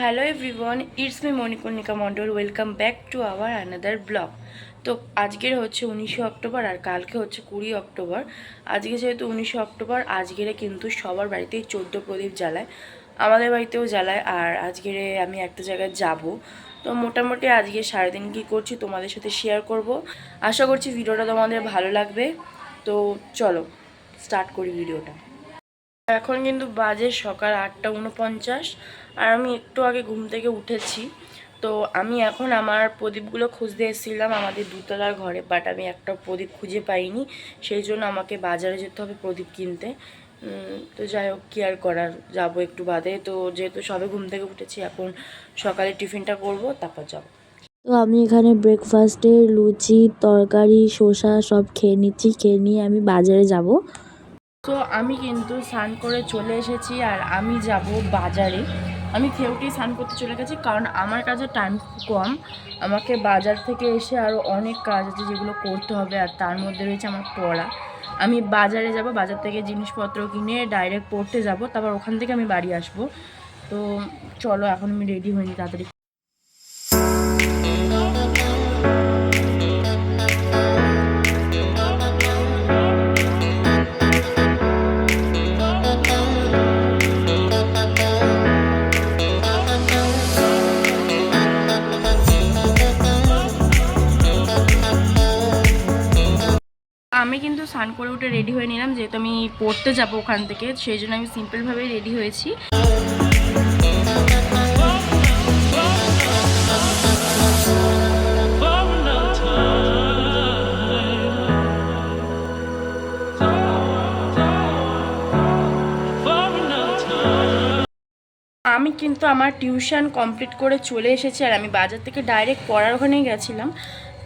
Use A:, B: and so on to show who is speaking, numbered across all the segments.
A: Hello everyone it's me Manikarnika Mondal welcome back to our another blog তো আজকের হচ্ছে উনিশে অক্টোবর আর কালকে হচ্ছে কুড়ি অক্টোবর। আজকে যেহেতু উনিশে অক্টোবর, আজকেরে কিন্তু সবার বাড়িতেই চোদ্দ প্রদীপ জ্বালায়। আমাদের বাড়িতেও জ্বালায় আর আজকেরে আমি একটা জায়গায় যাব। তো মোটামুটি আজকে সারাদিন কী করছি তোমাদের সাথে শেয়ার করব। আশা করছি ভিডিওটা তোমাদের ভালো লাগবে। তো চলো স্টার্ট করি ভিডিওটা। এখন কিন্তু বাজে সকাল আটটা উনপঞ্চাশ আর আমি একটু আগে ঘুম থেকে উঠেছি। তো আমি এখন আমার প্রদীপগুলো খুঁজতে এসেছিলাম, আমাদের দুতলার ঘরে বাট আমি একটা প্রদীপ খুঁজে পাইনি। সেই জন্য আমাকে বাজারে যেতে হবে প্রদীপ কিনতে। তো যাই হোক, কি আর করার, যাব একটু বাদে। তো যেহেতু সবে ঘুম থেকে উঠেছি, এখন সকালে টিফিনটা করব, তারপর যাব।
B: তো আমি এখানে ব্রেকফাস্টে লুচি, তরকারি, শসা সব খেয়ে নিচ্ছি, খেয়ে নিয়ে আমি বাজারে যাব।
A: তো আমি কিন্তু স্নান করে চলে এসেছি আর আমি যাব বাজারে। আমি খেয়েউটেই স্নান করতে চলে গেছি কারণ আমার কাছে টাইম কম। আমাকে বাজার থেকে এসে আরও অনেক কাজ আছে যেগুলো করতে হবে আর তার মধ্যে রয়েছে আমার পড়া। আমি বাজারে যাব, বাজার থেকে জিনিসপত্র কিনে ডাইরেক্ট পড়তে যাব, তারপর ওখান থেকে আমি বাড়ি আসব। তো চলো, এখন আমি রেডি হইনি তাড়াতাড়ি। কিন্তু স্নান করে উঠে রেডি হয়ে নিলাম, যেহেতু আমি পড়তে যাব ওখান থেকে, সেই জন্য আমি সিম্পলভাবেই রেডি হয়েছি। আমি কিন্তু আমার টিউশন কমপ্লিট করে চলে এসেছি, আর আমি বাজার থেকে ডাইরেক্ট পড়ার ওখানেই গেছিলাম।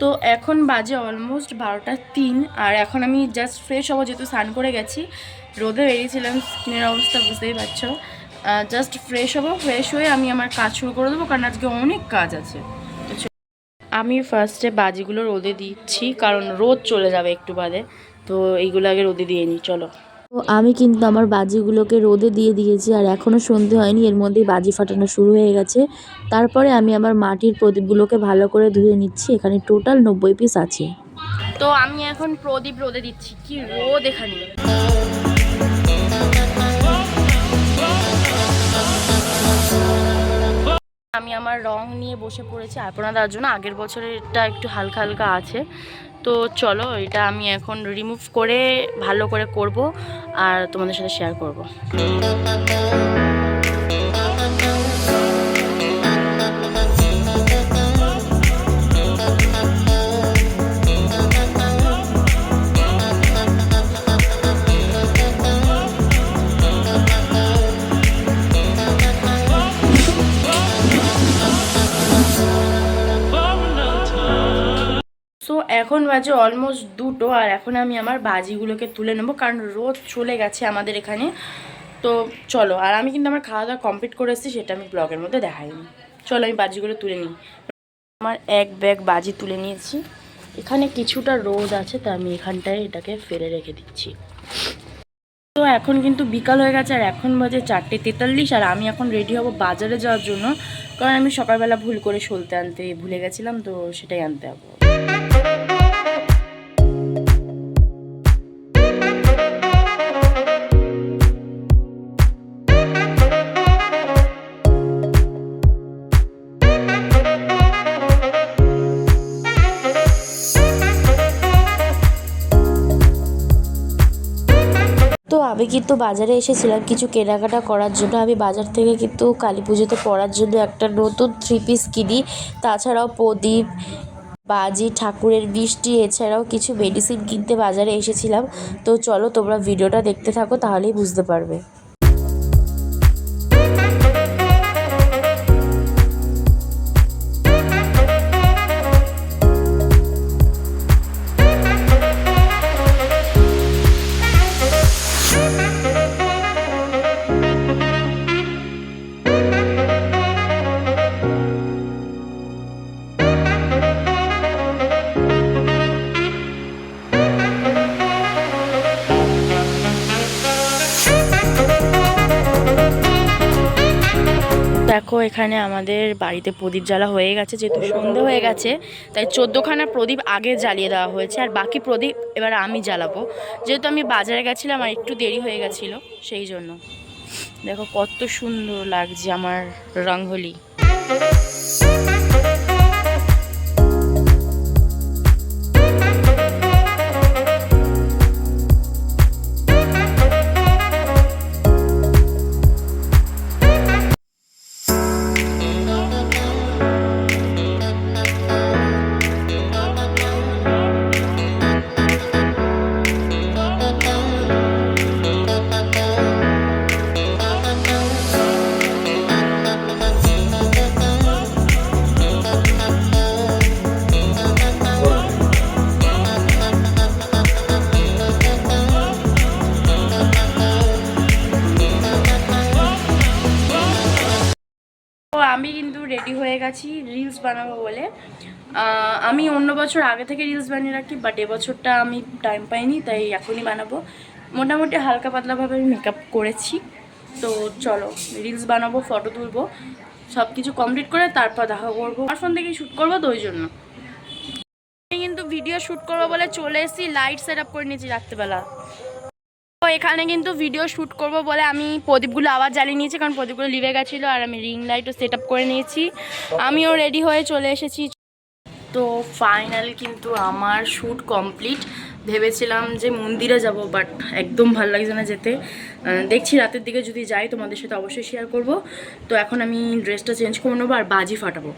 A: তো এখন বাজে অলমোস্ট বারোটা তিন, আর এখন আমি জাস্ট ফ্রেশ হব যেহেতু স্নান করে গেছি। রোদে বেরিয়েছিলাম, স্কিনের অবস্থা বুঝতেই পারছ। জাস্ট ফ্রেশ হব ফ্রেশ হয়ে আমি আমার কাজ শুরু করে দেবো, কারণ আজকে অনেক কাজ আছে। আমি ফার্স্টে বাজিগুলো রোদে দিচ্ছি, কারণ রোদ চলে যাবে একটু বাদে। তো এইগুলো আগে রোদে দিয়ে নিই, চলো।
B: তো আমি কিন্তু আমার বাজিগুলোকে রোদে দিয়ে দিয়েছি আর এখনও সন্ধে হয়নি, এর মধ্যেই বাজি ফাটানো শুরু হয়ে গেছে। তারপরে আমি আমার মাটির প্রদীপগুলোকে ভালো করে ধুয়ে নিচ্ছি, এখানে টোটাল নব্বই পিস আছে।
A: তো আমি এখন প্রদীপ রোদে দিচ্ছি, কি রোদ এখানে। আমি আমার রং নিয়ে বসে পড়েছি আলপনা দেওয়ার জন্য আগের বছরের এটা একটু হালকা হালকা আছে। তো চলো, এটা আমি এখন রিমুভ করে ভালো করে করব আর তোমাদের সাথে শেয়ার করব। এখন বাজে অলমোস্ট দুটো, আর এখন আমি আমার বাজিগুলোকে তুলে নেব, কারণ রোদ চলে গেছে আমাদের এখানে। তো চলো, আর আমি কিন্তু আমার খাওয়া দাওয়া কমপ্লিট করে এসেছি, সেটা আমি ব্লগের মধ্যে দেখাইনি। চলো, আমি বাজিগুলো তুলে নিই। আমার এক ব্যাগ বাজি তুলে নিয়েছি। এখানে কিছুটা রোদ আছে, তা আমি এখানটায় এটাকে ফেলে রেখে দিচ্ছি। তো এখন কিন্তু বিকাল হয়ে গেছে, আর এখন বাজে চারটে তেতাল্লিশ, আর আমি এখন রেডি হব বাজারে যাওয়ার জন্য। কারণ আমি সকালবেলা ভুল করে সলতে আনতে ভুলে গেছিলাম, তো সেটাই আনতে হবে।
B: কিন্তু বাজারে এসেছিলাম কিছু কেনাকাটা করার জন্য। আমি বাজার থেকে কিন্তু কালী পুজোতে পড়ার জন্য একটা নতুন থ্রি পিস কিনি। তাছাড়াও প্রদীপ, বাজি, ঠাকুরের বৃষ্টি এছাড়াও কিছু মেডিসিন কিনতে বাজারে এসেছিলাম। তো চলো তোমরা ভিডিওটা দেখতে থাকো, তাহলেই বুঝতে পারবে।
A: দেখো, এখানে আমাদের বাড়িতে প্রদীপ জ্বালা হয়ে গেছে, যেহেতু সন্ধে হয়ে গেছে, তাই চোদ্দোখানা প্রদীপ আগে জ্বালিয়ে দেওয়া হয়েছে, আর বাকি প্রদীপ এবার আমি জ্বালাবো। যেহেতু আমি বাজারে গেছিলাম আর একটু দেরি হয়ে গেছিল, সেই জন্য। দেখো, কত সুন্দর লাগছে আমার রঙ্গোলি। রেডি হয়ে গেছি রিলস বানাবো বলে। আমি অন্য বছর আগে থেকে রিলস বানিয়ে রাখি বাট এবছরটা আমি টাইম পাইনি, তাই এখনই বানাবো। মোটামুটি হালকা পাতলাভাবে আমি মেকআপ করেছি। তো চলো রিলস বানাবো ফটো তুলবো সব কিছু কমপ্লিট করে তারপর দেখা করব। আমার ফোন থেকেই শ্যুট করব তো ওই জন্য। আমি কিন্তু ভিডিও শ্যুট করব বলে চলে এসেছি লাইট সেট আপ করে নিয়েছি রাত্রেবেলা। তো এখানে কিন্তু ভিডিও শ্যুট করব বলে আমি প্রদীপগুলো আবার জ্বালিয়ে নিয়েছি, কারণ প্রদীপগুলো লিভে গেছিল আর আমি রিং লাইটও সেট করে নিয়েছি। আমিও রেডি হয়ে চলে এসেছি। তো ফাইনাল কিন্তু আমার শ্যুট কমপ্লিট ভেবেছিলাম যে মন্দিরে যাব বাট একদম ভালো লাগছে না যেতে। দেখছি রাতের দিকে যদি যাই তোমাদের সাথে অবশ্যই শেয়ার করব। তো এখন আমি ড্রেসটা চেঞ্জ করে নেব আর বাজি ফাটাবো।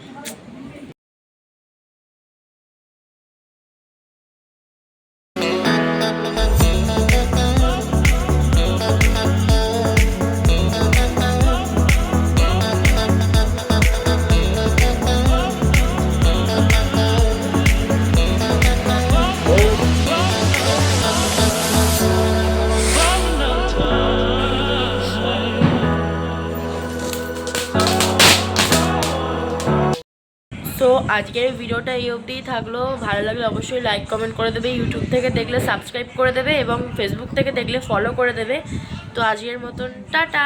A: আজকের ভিডিওটা এই অবধিই থাকল। ভালো লাগলে অবশ্যই লাইক কমেন্ট করে দেবে ইউটিউব থেকে দেখলে সাবস্ক্রাইব করে দেবে এবং ফেসবুক থেকে দেখলে ফলো করে দেবে। তো আজকের মতন, টাটা!